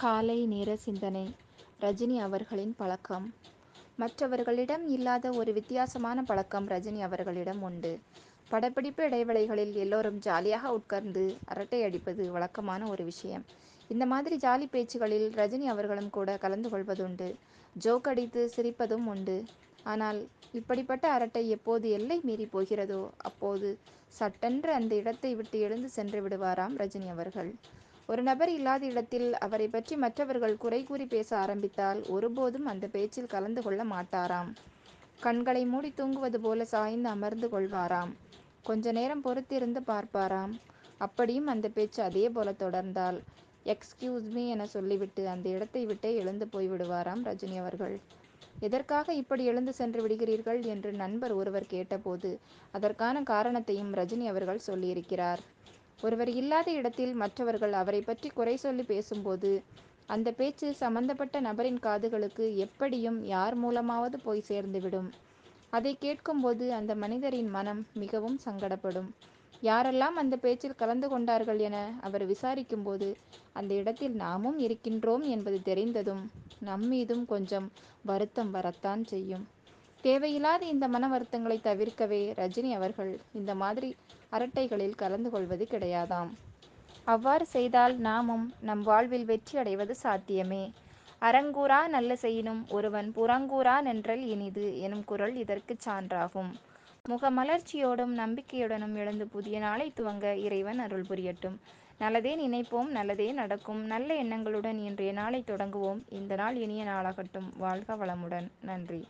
காலை நேர சிந்தனை ரஜினி அவர்களின் பழக்கம் மற்றவர்களிடம் இல்லாத ஒரு வித்தியாசமான பழக்கம் ரஜினி அவர்களிடம் உண்டு. படப்பிடிப்பு இடைவெளிகளில் எல்லோரும் ஜாலியாக உட்கார்ந்து அரட்டை அடிப்பது வழக்கமான ஒரு விஷயம். இந்த மாதிரி ஜாலி பேச்சுகளில் ரஜினி அவர்களும் கூட கலந்து கொள்வதுண்டு. ஜோக் அடித்து சிரிப்பதும் உண்டு. ஆனால் இப்படிப்பட்ட அரட்டை எப்போது எல்லை மீறிப் போகிறதோ அப்போது சட்டென்று அந்த இடத்தை விட்டு எழுந்து சென்று விடுவாராம் ரஜினி அவர்கள். ஒரு நபர் இல்லாத இடத்தில் அவரைப் பற்றி மற்றவர்கள் குறை கூறி பேச ஆரம்பித்தால் ஒருபோதும் அந்த பேச்சில் கலந்து கொள்ள மாட்டாராம். கண்களை மூடி தூங்குவது போல சாய்ந்து அமர்ந்து கொள்வாராம். கொஞ்ச நேரம் பொறுத்திருந்து பார்ப்பாராம். அப்படியும் அந்த பேச்சு அதே போல தொடர்ந்தால் எக்ஸ்கியூஸ் மீ என சொல்லிவிட்டு அந்த இடத்தை விட்டே எழுந்து போய் விடுவாராம் ரஜினி அவர்கள். எதற்காக இப்படி எழுந்து சென்று விடுகிறீர்கள் என்று நண்பர் ஒருவர் கேட்டபோது அதற்கான காரணத்தையும் ரஜினி அவர்கள் சொல்லியிருக்கிறார். ஒருவர் இல்லாத இடத்தில் மற்றவர்கள் அவரைப் பற்றி குறை சொல்லி பேசும்போது அந்த பேச்சு சம்பந்தப்பட்ட நபரின் காதுகளுக்கு எப்படியும் யார் மூலமாவது போய் சேர்ந்துவிடும் அதை அதைக் கேட்கும்போது அந்த மனிதரின் மனம் மிகவும் சங்கடப்படும். யாரெல்லாம் அந்த பேச்சில் கலந்து கொண்டார்கள் என அவர் விசாரிக்கும்போது அந்த இடத்தில் நாமும் இருக்கின்றோம் என்பது தெரிந்ததும் நம்மீதும் கொஞ்சம் வருத்தம் வரத்தான் செய்யும். தேவையில்லாத இந்த மன வருத்தங்களை தவிர்க்கவே ரஜினி அவர்கள் இந்த மாதிரி அரட்டைகளில் கலந்து கொள்வது கிடையாதாம். அவ்வாறு செய்தால் நாமும் நம் வாழ்வில் வெற்றி அடைவது சாத்தியமே. அறங்கூறா நல்ல செய்யினும் ஒருவன் புறங்கூறா நென்றல் இனிது எனும் குரல் இதற்குச் சான்றாகும். முகமலர்ச்சியோடும் நம்பிக்கையுடனும் எழுந்து புதிய நாளை துவங்க இறைவன் அருள் புரியட்டும். நல்லதே நினைப்போம் நல்லதே நடக்கும் நல்ல எண்ணங்களுடன் இன்றைய நாளை தொடங்குவோம். இந்த நாள் இனிய நாளாகட்டும். வாழ்க வளமுடன். நன்றி.